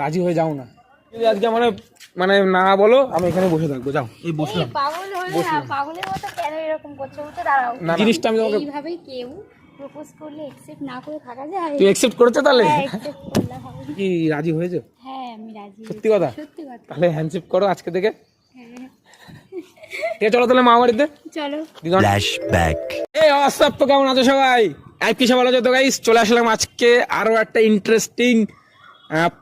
রাজি হয়ে যাও না। আজকে মানে মানে না বলো আমি এখানে বসে থাকব যাও। এই বসলাম। পাগল হলে না পাগলের মতো কেন এরকম করছ? উঠে দাঁড়াও। না জিনিসটা আমি তোমাকে এইভাবেই কেউ প্রপোজ করলে অ্যাকসেপ্ট না করে থাকা যায়? তুই অ্যাকসেপ্ট করেছ তাহলে? হ্যাঁ। কি রাজি হয়েছো? হ্যাঁ আমি রাজি সত্যি কথা? সত্যি কথা। তাহলে করো আজকে থেকে। হ্যাঁ। ঠিক চলো তাহলে চলো। এই তো কেমন আছো সবাই? আছো তো গাইস চলে আসলাম আজকে আরও একটা ইন্টারেস্টিং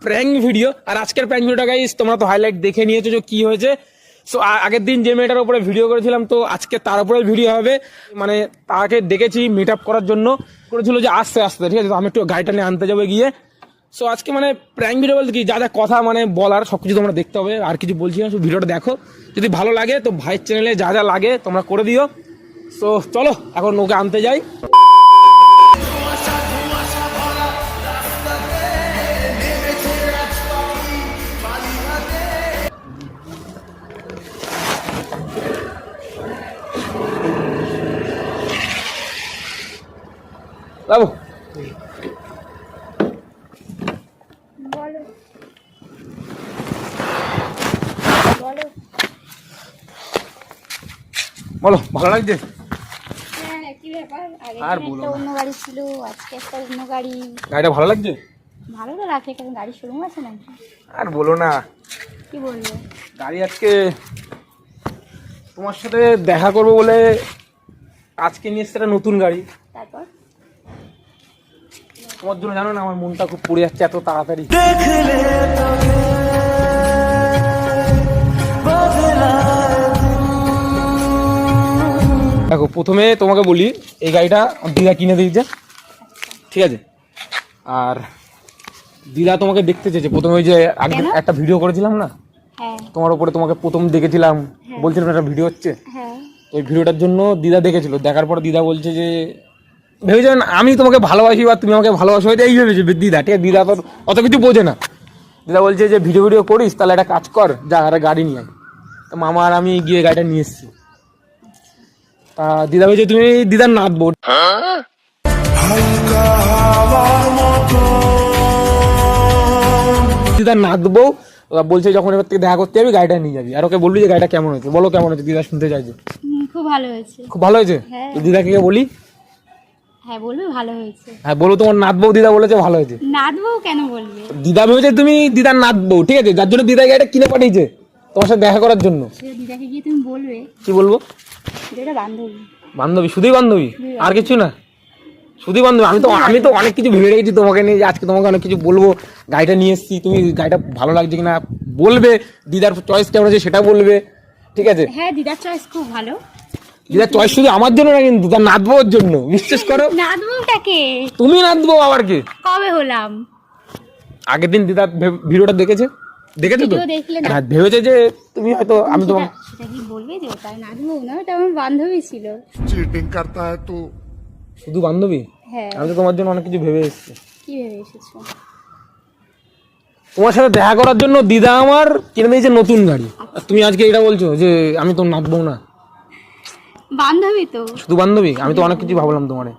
প্র্যাঙ্ক ভিডিও আর আজকের প্র্যাঙ্ক ভিডিওটা গাইস তোমরা তো হাইলাইট দেখে নিয়েছো যে কি হয়েছে। সো আগের দিন যে মেয়েটার উপরে ভিডিও করেছিলাম, তো আজকে তার উপরে ভিডিও হবে। মানে তাকে ডেকেছি মিট আপ করার জন্য। করেছিল যে আসতে আসতে, ঠিক আছে? তো আমি একটু গাড়িটা নিয়ে আনতে যাব গিয়ে। সো আজকে মানে প্র্যাঙ্ক ভিডিও বলতে কি, যা যা কথা মানে বলার সব কিছু তোমরা দেখতে হবে। আর কিছু বলছি না, শুধু ভিডিওটা দেখো। যদি ভালো লাগে, তো ভাইয়ের চ্যানেলে যা যা লাগে তোমরা করে দিও। সো চলো, এখন ওকে আনতে যাই। বাবু। বলো। ভালো লাগছে? আর বলো অন্য গাড়ি ছিল আজকে একটা অন্য গাড়ি। গাড়িটা ভালো লাগছে? ভালো তো রাখে কারণ গাড়ি শোরুম আছে নাকি? আর বলো না। কি বলব গাড়ি আজকে তোমার সাথে দেখা করব বলে আজকে নিয়ে এসছে একটা নতুন গাড়ি। তারপর? তোমার জন্য জানো না আমার মনটা খুব পড়ে যাচ্ছে এত তাড়াতাড়ি। দেখো প্রথমে তোমাকে বলি এই গাড়িটা দিদা কিনে দিয়েছে। ঠিক আছে? আর দিদা তোমাকে দেখতে চেয়েছে। প্রথমে ওই যে আগে? একটা ভিডিও করেছিলাম না? হ্যাঁ। তোমার উপরে তোমাকে প্রথম দেখেছিলাম। বলছিলাম একটা ভিডিও হচ্ছে। হ্যাঁ। তো ওই ভিডিওটার জন্য দিদা দেখেছিল। দেখার পর দিদা বলছে যে ভেবেছেন আমি তোমাকে ভালোবাসি বা তুমি আমাকে ভালোবাসো হয়তো এই ভেবেছে। দিদা ঠিক আছে? দিদা তো অত কিছু বোঝে না। দিদা বলছে যে ভিডিও ভিডিও করিস তাহলে একটা কাজ কর যা একটা গাড়ি নিয়ে আয়। তো মামা আর আমি গিয়ে গাড়িটা নিয়ে এসেছি। তা দিদা বলছে তুমি দিদার নাচবো দিদার নাচবো বলছে যখন এবার থেকে দেখা করতে যাবি গাড়িটা নিয়ে যাবি। আর ওকে বলবি যে গাড়িটা কেমন হয়েছে? বলো কেমন হয়েছে? দিদা শুনতে চাইছে। খুব ভালো হয়েছে। খুব ভালো হয়েছে? হ্যাঁ। দিদাকে বলি। হ্যাঁ বলবে ভালো হয়েছে। হ্যাঁ বলো তোমার নাচবো দিদা বলেছে ভালো হয়েছে। নাচবো কেন বলবে? দিদা ভেবেছে তুমি দিদার নাচবো ঠিক আছে? যার জন্য দিদা কিনে পাঠিয়েছে তোমার সাথে দেখা করার জন্য। দিদাকে গিয়ে তুমি বলবে। কি বলব? বান্ধবী। বান্ধবী? শুধুই বান্ধবী? আর কিছু না? শুধুই বান্ধবী? আমি তো আমি তো অনেক কিছু ভেবে রেখেছি তোমাকে নিয়ে আজকে তোমাকে অনেক কিছু বলব। গাড়িটা নিয়ে এসেছি তুমি গাড়িটা ভালো লাগছে কিনা বলবে। দিদার চয়েস কেমন আছে সেটা বলবে ঠিক আছে? হ্যাঁ দিদার চয়েস খুব ভালো। এটা চয়েস শুধু আমার জন্য না কিন্তু তার নাতবউর জন্য। বিশ্বাস করো? নাতবউটাকে? তুমি নাতবউ আবার কি? কবে হলাম? আগের দিন দিদা ভিডিওটা দেখেছে? দেখেছ তো? হ্যাঁ ভেবেছে যে তুমি হয়তো আমি তোমার সেটা কি বলবে যে ওটা নাতবউ না ওটা আমার বান্ধবী ছিল। চিটিং করতা হ্যায় তো। শুধু বান্ধবী? হ্যাঁ। আমি তো তোমার জন্য অনেক কিছু ভেবে এসেছি। কি ভেবে এসেছ? তোমার সাথে দেখা করার জন্য দিদা আমার কিনে দিয়েছে নতুন গাড়ি। আর তুমি আজকে এটা বলছো যে আমি তো নাতবউ না। বান্ধবী তো? শুধু বান্ধবী? আমি তো অনেক কিছু ভাবলাম তোমারে।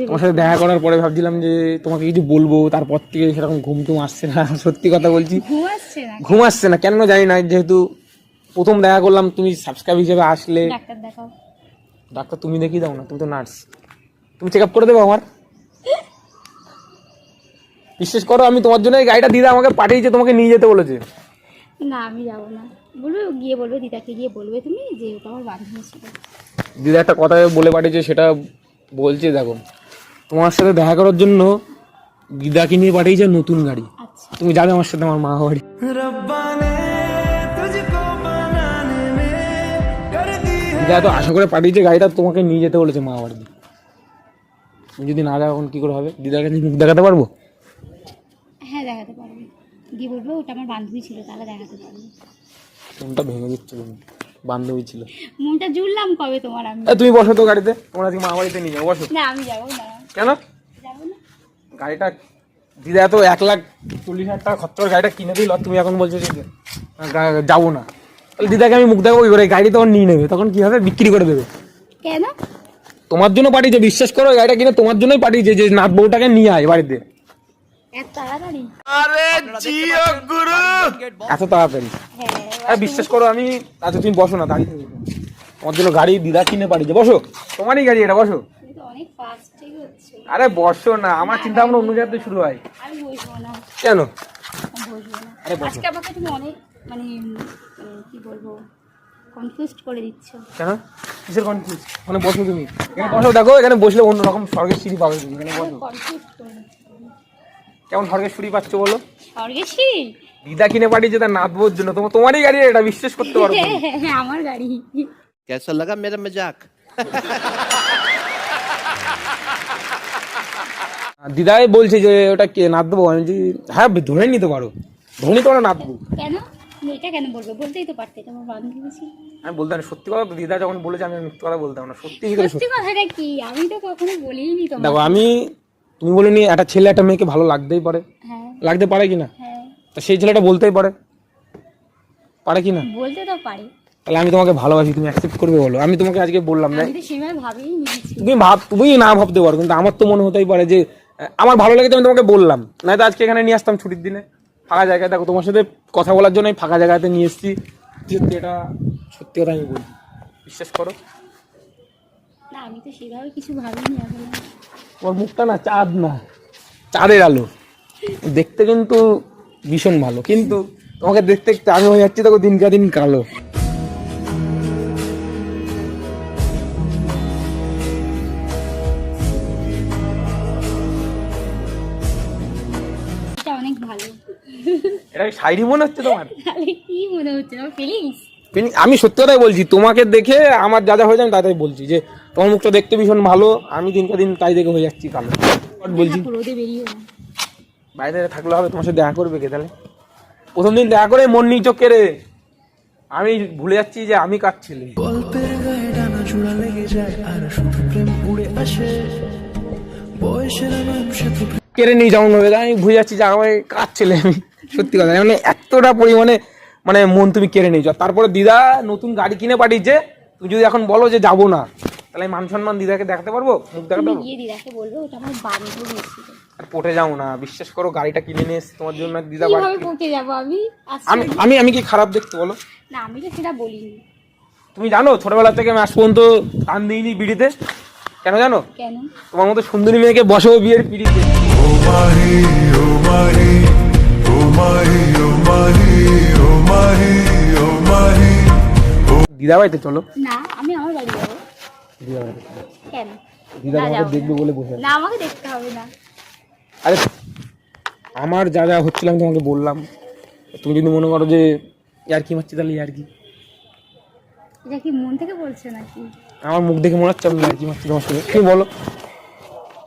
তোমার সাথে দেখা করার পরে ভাবছিলাম যে তোমাকে কিছু বলব তারপর থেকে সেরকম ঘুম টুম আসছে না সত্যি কথা বলছি। ঘুম আসছে না? কেন জানি না যেহেতু প্রথম দেখা করলাম তুমি সাবস্ক্রাইব হিসেবে আসলে। ডাক্তার দেখাও। ডাক্তার তুমি দেখিয়ে দাও না তুমি তো নার্স। তুমি চেক আপ করে দেবো আমার? বিশ্বাস করো আমি তোমার জন্য এই গাড়িটা দিদা আমাকে পাঠিয়েছে তোমাকে নিয়ে যেতে বলেছে। না আমি যাব না। বলবে গিয়ে বলবে দিদাকে গিয়ে বলবে তুমি যে ওটা আমার বান্ধবী ছিল দিদা একটা কথা বলে পাঠিয়েছে সেটা বলছে দেখো। তোমার সাথে দেখা করার জন্য দিদাকে নিয়ে পাঠিয়েছে নতুন গাড়ি। আচ্ছা। তুমি যাবে আমার সাথে আমার মা বাড়ি। দিদা তো আশা করে পাঠিয়েছে গাড়িটা তোমাকে নিয়ে যেতে বলেছে মা বাড়ি তুমি যদি না যাও এখন কি করে হবে? দিদার কাছে মুখ দেখাতে পারব? হ্যাঁ দেখাতে পারবে। গিয়ে বলবে ওটা আমার বান্ধবী ছিল তাহলে দেখাতে পারবে। ফোনটা ভেঙে দিচ্ছে তুমি বান্ধবী ছিল। মনটা জুড়লাম কবে তোমার আমি? তুমি বসো তো গাড়িতে। তোমার আজকে মা বাড়িতে নিয়ে যাব বসো। না আমি যাব না কেন? যাব না। গাড়িটা দিদা তো এক লাখ চল্লিশ হাজার টাকা খরচ গাড়িটা কিনে দিল তুমি এখন বলছো যে যাব না। তাহলে দিদাকে আমি মুখ দেখাবো করে গাড়ি তখন নিয়ে নেবে তখন কি হবে বিক্রি করে দেবে? কেন? তোমার জন্য পাঠিয়েছে বিশ্বাস করো গাড়িটা কিনে তোমার জন্যই পাঠিয়েছে যে নাথ বউটাকে নিয়ে আয় বাড়িতে। এত তাড়াতাড়ি? হ্যাঁ হ্যাঁ বিশ্বাস করো আমি আচ্ছা তুমি বসো না দাঁড়িয়ে থাকো। তোমার জন্য গাড়ি দিদা কিনে পাঠিয়েছে। বসো তোমারই গাড়ি এটা বসো। আরে বসো না আমার চিন্তা ভাবনা অন্য জায়গাতে শুরু হয়। আমি কেন? আমি আরে বসো। আমাকে তুমি অনেক মানে মানে কি বলব কনফিউজ করে দিচ্ছ। কেন? কিসের কনফিউজ ওখানে বসো তুমি। এখানে বসো দেখো এখানে বসলে অন্যরকম স্বর্গের সিঁড়ি পাবে তুমি। এখানে বসো। কনফিউজ করে দিচ্ছ। কেমন হরগেশ্বরী পাচ্ছ বলো? দিদা কিনে পাঠিয়েছে তার নাতবোর জন্য। তোমার তোমারই গাড়ি এটা বিশ্বাস করতে পারো হ্যাঁ, আমার গাড়ি। কেসা লাগা মেরা মজাক? দিদাই বলছে যে ওটা কে নাত দেবো আমি যে হ্যাঁ ধরে নিতে পারো। ধরে নিতে পারো নাত দেবো কেন? এটা কেন বলবে? বলতেই তো পারতে তোমার বান্ধবী আমি বলতাম সত্যি কথা তো দিদা যখন বলেছে আমি মিথ্যা কথা বলতাম না। সত্যি সত্যি কথাটা কি? আমি তো কখনো বলিনি তোমাকে। দাও আমি তুমি বলে নি একটা ছেলে একটা মেয়েকে ভালো লাগতেই পারে। হ্যাঁ। লাগতে পারে কি না? হ্যাঁ। তা সেই ছেলেটা বলতেই পারে। পারে কি না? বলতে তো পারে। তাহলে আমি তোমাকে ভালোবাসি তুমি অ্যাকসেপ্ট করবে বলো। আমি তোমাকে আজকে বললাম না। আমি তো সেভাবে ভাবেই নিয়েছি তুমি ভাব তুমি না ভাবতে পারো কিন্তু আমার তো মনে হতেই পারে যে আমার ভালো লেগেছে আমি তোমাকে বললাম। না তো আজকে এখানে নিয়ে আসতাম ছুটির দিনে। ফাঁকা জায়গায় দেখো তোমার সাথে কথা বলার জন্য ফাঁকা জায়গাতে নিয়ে এসেছি। সত্যি এটা সত্যি কথা আমি বলছি। বিশ্বাস করো। না আমি তো সেভাবে কিছু ভাবিনি এখন। তোমার মুখটা না চাঁদ না। চাঁদের আলো। দেখতে কিন্তু ভীষণ ভালো কিন্তু তোমাকে দেখতে দেখতে আমি হয়ে যাচ্ছি দেখো দিনকা দিন কালো। এটা অনেক ভালো। এটা কি মনে হচ্ছে তোমার? কি মনে হচ্ছে? আমার ফিলিংস ফিলিং- আমি সত্যি কথাই বলছি তোমাকে দেখে আমার যা যা হয়েছে আমি তাই বলছি যে তোমার মুখটা দেখতে ভীষণ ভালো আমি দিনকে দিন তাই দেখে হয়ে যাচ্ছি কালো বলছি। বাইরে থাকলে হবে তোমার সাথে দেখা করবে কে তাহলে? প্রথম দিন দেখা করে মন নিচক কেড়ে আমি ভুলে যাচ্ছি যে আমি কার ছেলে। গল্পের গায়ে ডানা চূড়া লেগে যায় আর শুধু প্রেম উড়ে আসে। বয়সের নাম সে কেড়ে নিয়ে যেমন হবে আমি ভুলে যাচ্ছি যে আমার কার ছেলে আমি। সত্যি কথা মানে এতটা পরিমাণে মানে মন তুমি কেড়ে নিয়েছো। তারপরে দিদা নতুন গাড়ি কিনে পাঠিয়েছে। তুমি যদি এখন বলো যে যাব না তাহলে মান সম্মান দিদাকে দেখাতে পারব? মুখ দেখাতে দিদাকে বলব আর পটে যাও না বিশ্বাস করো গাড়িটা কিনে নিয়ে এসে তোমার জন্য দিদা বাড়ি কীভাবে পটে যাব আমি? আমি আমি আমি কি খারাপ দেখতে বলো? না আমি তো সেটা বলিনি। তুমি জানো ছোটবেলা থেকে আমি আজ পর্যন্ত কান দিইনি বিড়িতে। কেন জানো? কেন? তোমার মতো সুন্দরী মেয়েকে বসাবো বিয়ের পিড়িতে। ও মাহি ও মাহি দিদা বাড়িতে চলো। না আমি আমার বাড়ি যাব। দিদা বাড়িতে কেন? দিদা যাব দেখবে বলে বসে। না আমাকে দেখতে হবে না। আরে আমার যা যা হচ্ছিল আমি তোমাকে বললাম। তুমি যদি মনে করো যে ইয়ার কি মারছি তাহলে ইয়ার কি এটা কি মন থেকে বলছো নাকি? আমার মুখ দেখে মনে হচ্ছে আমি ইয়ার কি মারছি তোমার সাথে তুমি বলো।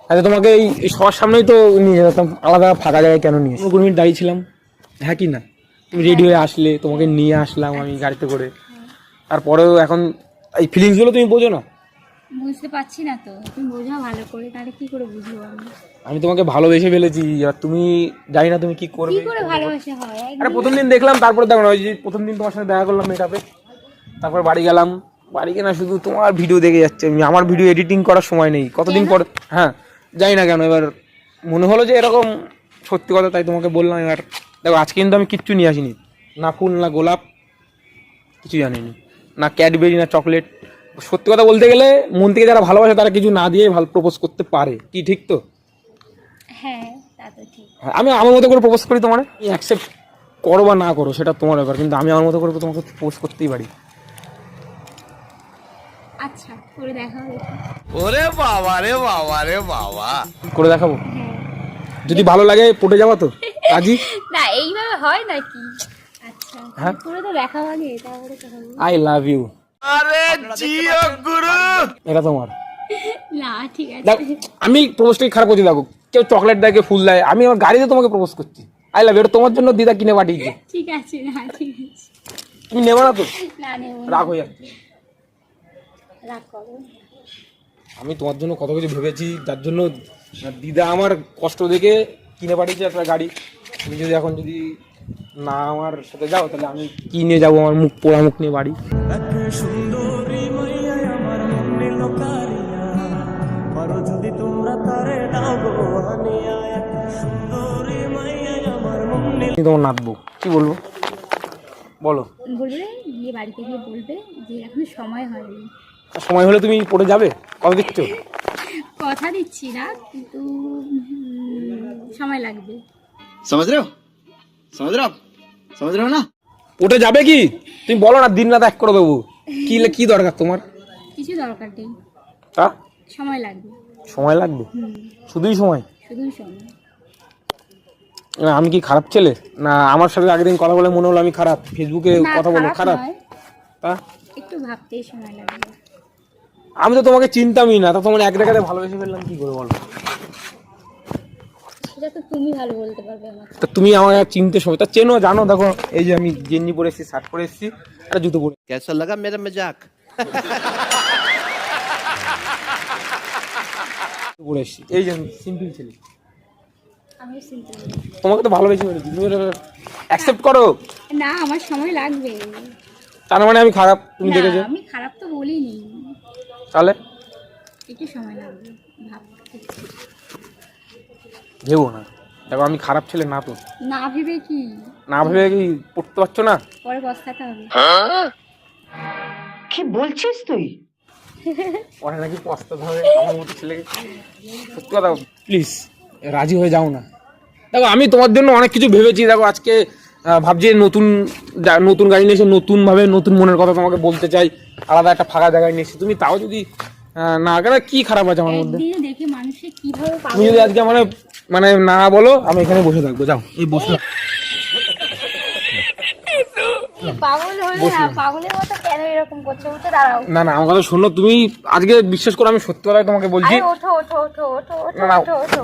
আচ্ছা তোমাকে এই এই সবার সামনেই তো নিয়ে যেতাম আলাদা ফাঁকা জায়গায় কেন নিয়ে কোনো মিনিট দাঁড়িয়েছিলাম। হ্যাঁ কি না? তুমি রেডি হয়ে আসলে তোমাকে নিয়ে আসলাম আমি গাড়িতে করে। তারপরেও এখন এই ফিলিংসগুলো তুমি বোঝো না? বুঝতে পারছি না তো। তুমি বোঝাও ভালো করে তাহলে কি করে বুঝব আমি? আমি তোমাকে ভালোবেসে ফেলেছি আর তুমি জানি না তুমি কি করবে। কি করে ভালোবাসা হয়? আরে প্রথম দিন দেখলাম তারপরে দেখো না ওই যে প্রথম দিন তোমার সাথে দেখা করলাম মেকআপে তারপর বাড়ি গেলাম বাড়ি গিয়ে না শুধু তোমার ভিডিও দেখে যাচ্ছে আমি আমার ভিডিও এডিটিং করার সময় নেই। কতদিন পর হ্যাঁ জানি না কেন এবার মনে হলো যে এরকম সত্যি কথা তাই তোমাকে বললাম এবার। দেখো আজকে কিন্তু আমি কিচ্ছু নিয়ে আসিনি না ফুল না গোলাপ কিছু জানিনি। না ক্যাডবেরি না চকলেট সত্যি কথা বলতে গেলে মন থেকে যারা ভালোবাসে তারা কিছু না দিয়ে ভালো প্রপোজ করতে পারে। কি ঠিক তো? হ্যাঁ তা তো ঠিক। হ্যাঁ, আমি আমার মতো করে প্রপোজ করি তোমার? অ্যাকসেপ্ট করো বা না করো সেটা তোমার ব্যাপার কিন্তু আমি আমার মতো করে তোমাকে প্রপোজ করতেই পারি। আচ্ছা করে দেখা। হবে ওরে বাবা রে বাবা রে বাবা। করে দেখাবো? হ্যাঁ। যদি ভালো লাগে পটে যাব তো? কাজী না এইভাবে হয় নাকি? হ্যাঁ। আই লাভ ইউ আরে জিও গুরু! এটা তোমার। না ঠিক আছে। আমি প্রপোজটাকে খারাপ করছি দেখো। কেউ চকলেট দেয় কেউ ফুল দেয় আমি আমার গাড়িতে তোমাকে প্রপোজ করছি। আই লাভ এটা তোমার জন্য দিদা কিনে পাঠিয়েছে ঠিক আছে না ঠিক আছে। তুমি নেবে না তো? না নেব রাগ হয়ে যাচ্ছে। রাগ করো। আমি তোমার জন্য কত কিছু ভেবেছি যার জন্য দিদা আমার কষ্ট দেখে কিনে পাঠিয়েছে একটা গাড়ি। তুমি যদি এখন যদি না আমার সাথে যাও তাহলে আমি কি নিয়ে যাবো আমার মুখ পোড়া মুখ নিয়ে বাড়ি এক সুন্দরী মাইয়া আমার মন নিল কারিয়া পারো যদি তোমরা তারে দাও গো আনিয়া এক সুন্দরী আমি তোমার নাচবো কি বলবো বলো বলবে গিয়ে বাড়িতে গিয়ে বলবে যে এখনো সময় হয়নি সময় হলে তুমি পড়ে যাবে কবে দিচ্ছ কথা দিচ্ছি না কিন্তু উম, সময় লাগবে समझ रहे हो समझ रहे हो आप समझ रहे हो ना উঠে যাবে কি তুমি বলো না দিন রাত এক করে দেবো কি কি দরকার তোমার কিছু দরকার নেই তা সময় লাগবে সময় লাগবে হুম শুধুই সময় শুধুই সময় না, আমি কি খারাপ ছেলে না আমার সাথে আগের দিন কথা বলে মনে হলো আমি খারাপ ফেসবুকে না কথা বলো খারাপ নয় তা একটু ভাবতেই সময় লাগবে আমি তো তোমাকে চিনতামই না তা তোমার এক দেখাতে ভালোবেসে ফেললাম কি করে বলো সেটা তুমি ভালো বলতে তা তুমি আমাকে চিনতে সবাই তা চেনো জানো দেখো এই যে আমি গেঞ্জি পরে এসেছি শার্ট পরে এসেছি একটা জুতো পরে। কেসা লাগা মেরা মেজাক? পরে এসছি। এই যে আমি সিম্পল ছেলে। তোমাকে তো ভালোবেসে বলেছি তুমি অ্যাকসেপ্ট করো। না আমার সময় লাগবে। তার মানে আমি খারাপ তুমি দেখেছ? আমি খারাপ তো বলিনি। তাহলে? একটু সময় লাগবে। ভাবতে ভেবো না। দেখো আমি খারাপ ছেলে না তো। না ভেবে কি? না ভেবে কি পড়তে পারছ না? পরে পস্তাতে হবে। পরে নাকি পস্তাতে হবে আমার মতো ছেলেকে। সত্যি কথা প্লিজ রাজি হয়ে যাও না। দেখো আমি তোমার জন্য অনেক কিছু ভেবেছি। দেখো আজকে ভাবছি নতুন নতুন গাড়ি নিয়ে এসে নতুন ভাবে নতুন মনের কথা তোমাকে বলতে চাই। আলাদা একটা ফাঁকা জায়গায় নিয়ে এসেছি। তুমি তাও যদি না কেন কি খারাপ আছে আমার মধ্যে? একদিনে দেখে মানুষে কীভাবে তুমি যদি আজকে মানে মানে না বলো আমি এখানে বসে থাকব যাও। এই বসে। পাগল না পাগলের মতো কেন এরকম করছ? উঠে দাঁড়াও। না না আমার কথা শোনো তুমি আজকে বিশ্বাস করো আমি সত্যি তোমাকে বলছি।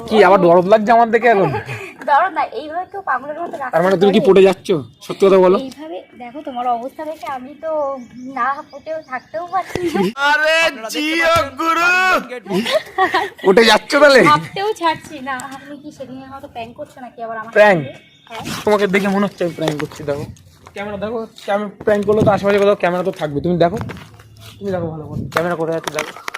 কি আবার দরদ লাগছে আমার দেখে এখন? না এইভাবে কেউ পাগলের মানে তুমি কি পড়ে কথা বলো। দেখো তোমার অবস্থা আমি তো না থাকতেও পারছি তাহলে? ছাড়ছি না কি সেদিন করছ আবার হ্যাঁ। তোমাকে দেখে মনে হচ্ছে আমি প্র্যাঙ্ক করছি দেখো। ক্যামেরা দেখো ক্যামেরা প্র্যাঙ্ক করলে তো আশেপাশে কোথাও ক্যামেরা তো থাকবে। তুমি দেখো। তুমি দেখো ভালো করে। ক্যামেরা করে যাচ্ছে দেখো।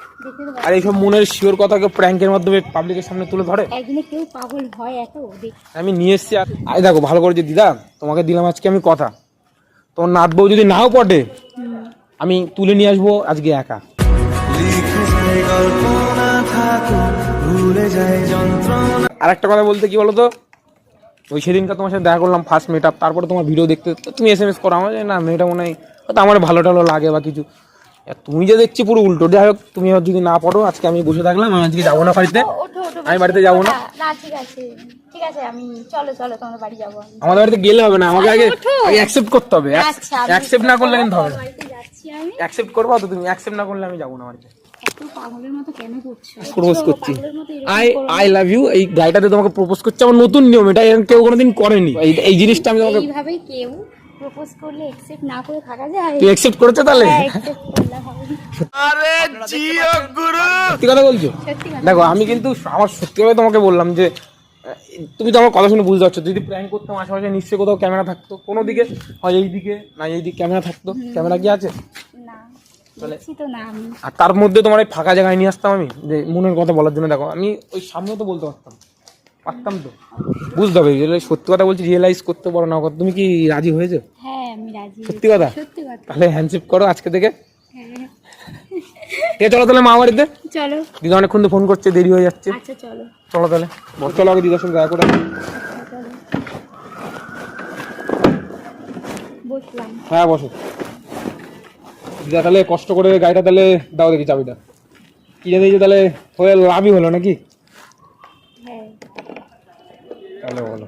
আর এইসব মনের শিওর কথাকে প্র্যাঙ্কের মাধ্যমে পাবলিকের সামনে তুলে ধরে? একদিনে কেউ পাগল হয় এত? আমি নিয়ে এসছি আর দেখো ভালো করে যে দিদা তোমাকে দিলাম আজকে আমি কথা। তোমার নাত বউ যদি নাও পটে আমি তুলে নিয়ে আসব আজকে একা। আর একটা কথা বলতে কি বলো তো ওই সেদিনকার তোমার সাথে দেখা করলাম ফার্স্ট মেট আপ তারপরে তোমার ভিডিও দেখতে তুমি এস এম এস করো আমার না মেয়েটা মনে হয় হয়তো আমার ভালো টালো লাগে বা কিছু। তুমি যে দেখছি পুরো উল্টো। যাই হোক তুমি যদি না পড়ো আজকে আমি বসে থাকলাম আমি আজকে যাব না বাড়িতে। আমি বাড়িতে যাব না। না ঠিক আছে ঠিক আছে আমি চলো চলো তোমার বাড়ি যাব আমাদের বাড়িতে গেলে হবে না আমাকে আগে আগে অ্যাকসেপ্ট করতে হবে। আচ্ছা অ্যাকসেপ্ট না করলে কিন্তু হবে না। অ্যাকসেপ্ট করব তো তুমি অ্যাকসেপ্ট না করলে আমি যাব না বাড়িতে। প্রপোজ করছি? আই আই লাভ ইউ এই গাড়িটাতে তোমাকে প্রপোজ করছে আমার নতুন নিয়ম এটা কেউ কোনোদিন করেনি। এই এই জিনিসটা আমি তোমাকে এইভাবে কেউ প্রপোজ করলে অ্যাকসেপ্ট না করে থাকা যায়। তুই অ্যাকসেপ্ট করেছ তাহলে? আরে জিও গুরু! সত্যি কথা বলছো? দেখো আমি কিন্তু আমার সত্যিভাবে তোমাকে বললাম যে তুমি তো আমার কথা শুনে বুঝতে পারছ যদি প্র্যাঙ্ক করতাম আশেপাশে নিশ্চয়ই কোথাও ক্যামেরা থাকতো। কোনো দিকে হয় এই দিকে না এই দিকে ক্যামেরা থাকতো। ক্যামেরা কি আছে? আর তার মধ্যে তোমার এই ফাঁকা জায়গায় নিয়ে আসতাম আমি? যে মনের কথা বলার জন্য দেখো আমি ওই সামনে তো বলতে পারতাম। পারতাম তো। বুঝতে হবে সত্যি কথা বলছি রিয়েলাইজ করতে পারো না তুমি কি রাজি হয়েছো? হ্যাঁ আমি রাজি সত্যি কথা? সত্যি কথা। তাহলে হ্যান্ডশেক করো আজকে থেকে। হ্যাঁ। ঠিক চলো তাহলে মা বাড়িতে। চলো। দিদা অনেকক্ষণ তো ফোন করছে দেরি হয়ে যাচ্ছে। আচ্ছা চলো। চলো তাহলে। বল, চলো আগে দিদার সঙ্গে দেখা করে বসলাম। হ্যাঁ বসো। দিদা তাহলে কষ্ট করে গাড়িটা তাহলে দাও দেখি চাবিটা। কিনে দিয়েছে তাহলে হয়ে লাভই হলো নাকি? তাহলে বলো।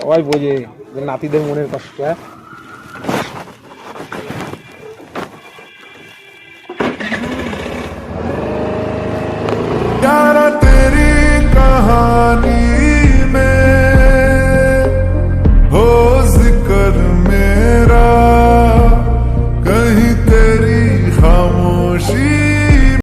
সবাই বোঝে যে নাতিদের মনের কষ্ট হ্যাঁ?